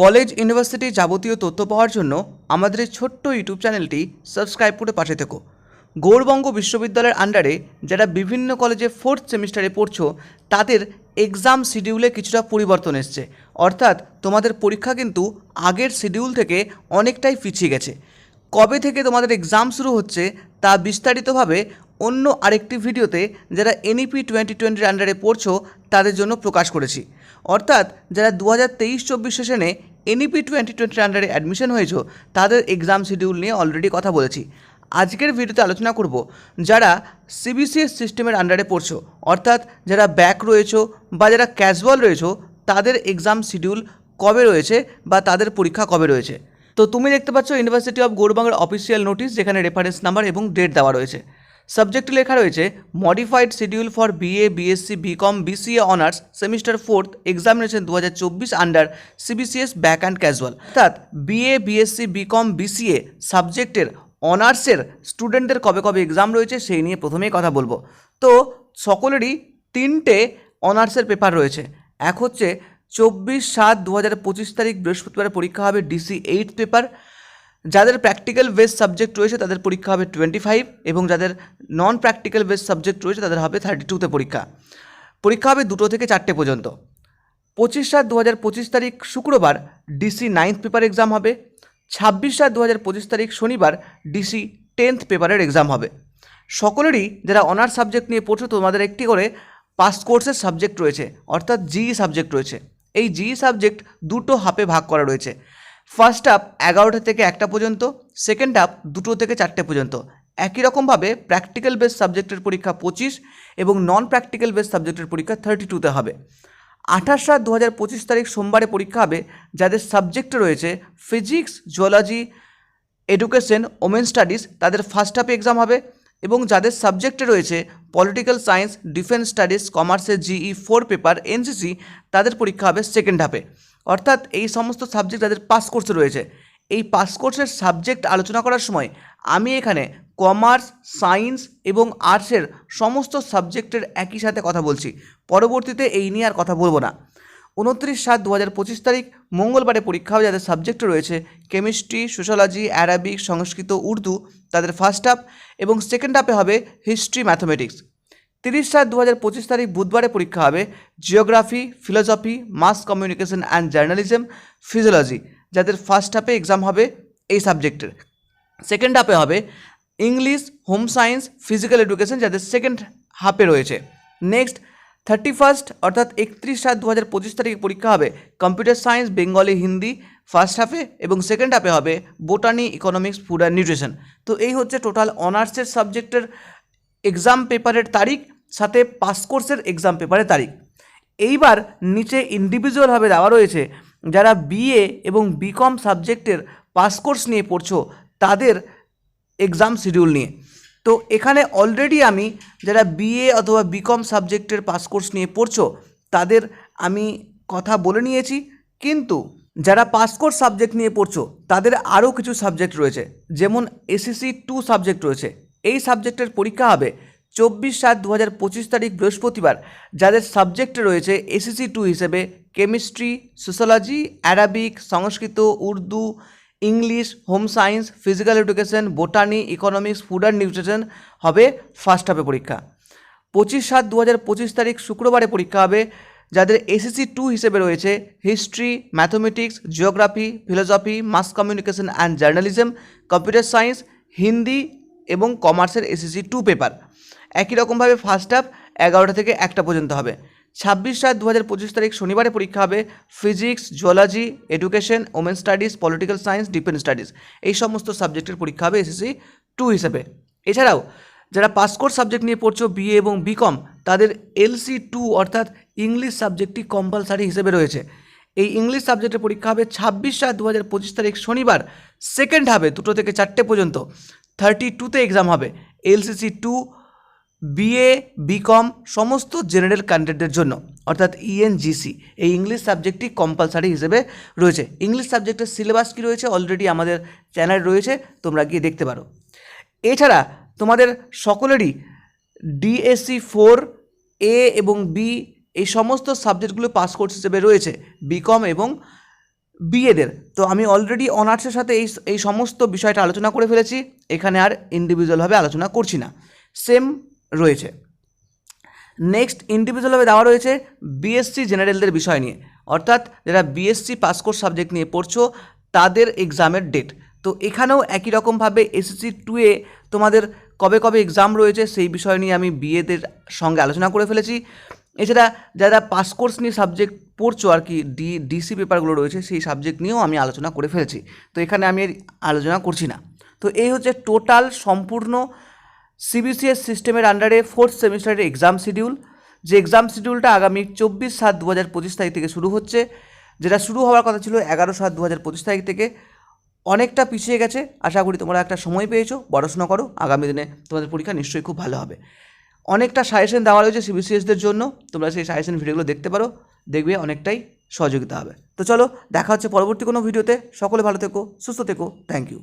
College university যাবতীয় তথ্য পাওয়ার জন্য আমাদের এই ছোট্ট ইউটিউব চ্যানেলটি সাবস্ক্রাইব করে পাশে থেকো। গৌরবঙ্গ বিশ্ববিদ্যালয়ের আন্ডারে যারা বিভিন্ন কলেজে ফোর্থ সেমিস্টারে পড়ছো, তাদের এক্সাম শিডিউলে কিছুটা পরিবর্তন এসছে। অর্থাৎ তোমাদের পরীক্ষা কিন্তু আগের শিডিউল থেকে অনেকটাই পিছিয়ে গেছে। কবে থেকে তোমাদের এক্সাম শুরু হচ্ছে তা বিস্তারিতভাবে অন্য আরেকটি ভিডিওতে যারা এনইপি টোয়েন্টি টোয়েন্টির আন্ডারে পড়ছো, তাদের জন্য প্রকাশ করেছি। অর্থাৎ যারা দু হাজার তেইশ চব্বিশ সেশনে এনইপি টোয়েন্টি টোয়েন্টির আন্ডারে অ্যাডমিশন হয়েছো, তাদের এক্সাম শিডিউল নিয়ে অলরেডি কথা বলেছি। আজকের ভিডিওতে আলোচনা করব যারা সিবিসিএস সিস্টেমের আন্ডারে পড়ছো, অর্থাৎ যারা ব্যাক রয়েছো বা যারা ক্যাজুয়াল রয়েছো, তাদের এক্সাম শিডিউল কবে রয়েছে বা তাদের পরীক্ষা কবে রয়েছে। তো তুমি দেখতে পাচ্ছ ইউনিভার্সিটি অফ গৌরবাংলার অফিসিয়াল নোটিশ যেখানে রেফারেন্স নাম্বার এবং ডেট দেওয়া রয়েছে। সাবজেক্টে লেখা রয়েছে modified schedule for BA BSc BCom BCA honours semester fourth examination দু হাজার চব্বিশ under CBCS back and casual অর্থাৎ বিএ বিএসসি বিকম বিসিএ সাবজেক্টের অনার্সের স্টুডেন্টদের কবে কবে এক্সাম রয়েছে সেই নিয়ে প্রথমেই কথা বলব। তো সকলেরই তিনটে অনার্সের পেপার রয়েছে। এক হচ্ছে চব্বিশ সাত দু হাজার পঁচিশ তারিখ বৃহস্পতিবার পরীক্ষা হবে ডিসি এইট পেপার যাদের প্র্যাকটিক্যাল বেস সাবজেক্ট রয়েছে তাদের পরীক্ষা হবে টোয়েন্টি ফাইভ এবং যাদের নন প্র্যাকটিক্যাল বেস সাবজেক্ট রয়েছে তাদের হবে থার্টি টুতে পরীক্ষা। পরীক্ষা হবে দুটো থেকে চারটে পর্যন্ত। পঁচিশ সাত দু হাজার পঁচিশ তারিখ শুক্রবার ডিসি নাইন্থ পেপার এক্সাম হবে। ছাব্বিশ সাত দু হাজার পঁচিশ তারিখ শনিবার ডিসি টেন্থ পেপারের এক্সাম হবে। সকলেরই যারা অনার্স সাবজেক্ট নিয়ে পড়ছো তোমাদের একটি করে পাস কোর্সের সাবজেক্ট রয়েছে, অর্থাৎ জিই সাবজেক্ট রয়েছে। এই জিই সাবজেক্ট দুটো হাফে ভাগ করা রয়েছে। ফার্স্ট হাফ এগারোটা থেকে একটা পর্যন্ত সেকেন্ড হাফ দুটো থেকে চারটে পর্যন্ত। একই রকমভাবে প্র্যাকটিক্যাল বেস সাবজেক্টের পরীক্ষা পঁচিশ এবং নন প্র্যাকটিক্যাল বেস সাবজেক্টের পরীক্ষা থার্টি টুতে হবে। আঠাশ সাত দু হাজার পঁচিশ তারিখ সোমবারে পরীক্ষা হবে, যাদের সাবজেক্টে রয়েছে physics zoology education women studies তাদের ফার্স্ট হাফে এক্সাম হবে এবং যাদের সাবজেক্টে রয়েছে পলিটিক্যাল সায়েন্স ডিফেন্স স্টাডিজ কমার্সের জিই ফোর পেপার এনসিসি তাদের পরীক্ষা হবে সেকেন্ড হাফে অর্থাৎ এই সমস্ত সাবজেক্ট যাদের পাস কোর্সে রয়েছে, এই পাস কোর্সের সাবজেক্ট আলোচনা করার সময় আমি এখানে কমার্স সায়েন্স এবং আর্টসের সমস্ত সাবজেক্টের একই সাথে কথা বলছি। পরবর্তীতে এই নিয়ে আর কথা বলব না। উনত্রিশ সাত দু হাজার পঁচিশ তারিখ, মঙ্গলবারে পরীক্ষা হবে যাদের সাবজেক্ট রয়েছে chemistry sociology Arabic Sanskrit, Urdu, তাদের ফার্স্ট হাফ এবং সেকেন্ড হাফে হবে হিস্ট্রি ম্যাথমেটিক্স তিরিশ সাত দু হাজার পঁচিশ তারিখ বুধবারে পরীক্ষা হবে geography, philosophy, mass communication and journalism, physiology, যাদের ফার্স্ট হাফে এক্সাম হবে এই সাবজেক্টের সেকেন্ড হাফে হবে English home science physical education যাদের সেকেন্ড হাফে রয়েছে। নেক্সট থার্টি ফার্স্ট অর্থাৎ একত্রিশ সাত দু হাজার পঁচিশ তারিখে পরীক্ষা হবে computer science Bengali Hindi first হাফে এবং সেকেন্ড হাফে হবে botany economics food and nutrition তো এই হচ্ছে টোটাল অনার্সের সাবজেক্টের এক্সাম পেপারের তারিখ। সাথে পাস কোর্সের এক্সাম পেপারের তারিখ। এইবার নিচে ইন্ডিভিজুয়ালভাবে দেওয়া রয়েছে, যারা বিএ এবং বিকম সাবজেক্টের পাস কোর্স নিয়ে পড়ছো, তাদের এক্সাম শিডিউল নিয়ে। তো এখানে অলরেডি আমি যারা বিএ অথবা বিকম সাবজেক্টের পাস কোর্স নিয়ে পড়ছো, তাদের আমি কথা বলে নিয়েছি। কিন্তু যারা পাস কোর্স সাবজেক্ট নিয়ে পড়ছো, তাদের আরও কিছু সাবজেক্ট রয়েছে। যেমন এসএসসি টু সাবজেক্ট রয়েছে। এই সাবজেক্টের পরীক্ষা হবে চব্বিশ সাত দু হাজার পঁচিশ তারিখ বৃহস্পতিবার, যাদের সাবজেক্টে রয়েছে এসএসসি টু হিসেবে chemistry sociology Arabic, Sanskrit, Urdu, English, home science, physical education, botany, economics, food and nutrition হবে ফার্স্ট হাফে পরীক্ষা। পঁচিশ সাত দু হাজার পঁচিশ তারিখ শুক্রবারে পরীক্ষা হবে, যাদের এসএসসি টু হিসেবে রয়েছে history, mathematics, geography, philosophy, mass communication and journalism, computer science, Hindi এবং কমার্সের এসএসসি টু পেপার। একই রকমভাবে ফার্স্ট হাফ এগারোটা থেকে একটা পর্যন্ত হবে। ছাব্বিশ সাত দু হাজার পঁচিশ তারিখ শনিবারে পরীক্ষা হবে physics zoology education women studies political science defence studies এই সমস্ত সাবজেক্টের পরীক্ষা হবে এসএসসি টু হিসেবে। এছাড়াও, যারা পাস কোর্স সাবজেক্ট নিয়ে পড়ছো বিএ এবং বিকম তাদের এলসি টু অর্থাৎ ইংলিশ সাবজেক্টটি কম্পালসারি হিসেবে রয়েছে। এই ইংলিশ সাবজেক্টের পরীক্ষা হবে ছাব্বিশ সাত দু হাজার পঁচিশ তারিখ শনিবার। সেকেন্ড হবে দুটো থেকে চারটে পর্যন্ত। থার্টি টুতে এক্সাম হবে। এলসিসি টু বিএ বিকম সমস্ত জেনারেল ক্যান্ডিডেটদের জন্য, অর্থাৎ E ইএনজিসি এই ইংলিশ সাবজেক্টটি কম্পালসারি হিসেবে রয়েছে। ইংলিশ সাবজেক্টের সিলেবাস কী রয়েছে? অলরেডি আমাদের চ্যানেল রয়েছে, তোমরা গিয়ে দেখতে পারো। এছাড়া তোমাদের সকলেরই ডিএসসি ফোর এ এবং বি এই সমস্ত সাবজেক্টগুলো পাস কোর্স হিসেবে রয়েছে বিকম এবং বিএদের তো আমি অলরেডি অনার্সের সাথে এই এই সমস্ত বিষয়টা আলোচনা করে ফেলেছি, এখানে আর ইন্ডিভিজুয়ালভাবে আলোচনা করছি না। সেম রয়েছে। নেক্সট ইন্ডিভিজুয়ালভাবে দেওয়া রয়েছে বিএসসি জেনারেলদের বিষয় নিয়ে। অর্থাৎ যারা বিএসসি পাস কোর্স সাবজেক্ট নিয়ে পড়ছো, তাদের এক্সামের ডেট তো এখানেও একই রকমভাবে এসএসসি টুয়ে তোমাদের কবে কবে এক্সাম রয়েছে সেই বিষয় নিয়ে আমি বিএদের সঙ্গে আলোচনা করে ফেলেছি। এছাড়া যারা পাস কোর্স নিয়ে সাবজেক্ট পড়ছো আর কি ডি ডিসি পেপারগুলো রয়েছে সেই সাবজেক্ট নিয়েও আমি আলোচনা করে ফেলেছি। তো এখানে আমি আলোচনা করছি না। তো এই হচ্ছে টোটাল সম্পূর্ণ সিবিসিএস সিস্টেমের আন্ডারে ফোর্থ সেমিস্টারের এক্সাম শিডিউল যে এক্সাম শিডিউলটা আগামী চব্বিশ সাত দু হাজার পঁচিশ তারিখ থেকে শুরু হচ্ছে, যেটা শুরু হওয়ার কথা ছিল এগারো সাত দু হাজার পঁচিশ তারিখ থেকে। অনেকটা পিছিয়ে গেছে। আশা করি তোমরা একটা সময় পেয়েছ, পড়াশোনা করো, আগামী দিনে তোমাদের পরীক্ষা নিশ্চয়ই খুব ভালো হবে। অনেকটা সাজেশন দেওয়া রয়েছে সিবিসিএসদের জন্য, তোমরা সেই সাজেশন ভিডিওগুলো দেখতে পারো, দেখবে অনেকটাই সহযোগিতা হবে। তো চলো, দেখা হচ্ছে পরবর্তী কোনো ভিডিওতে সকলে ভালো থেকো, সুস্থ থেকো থ্যাংক ইউ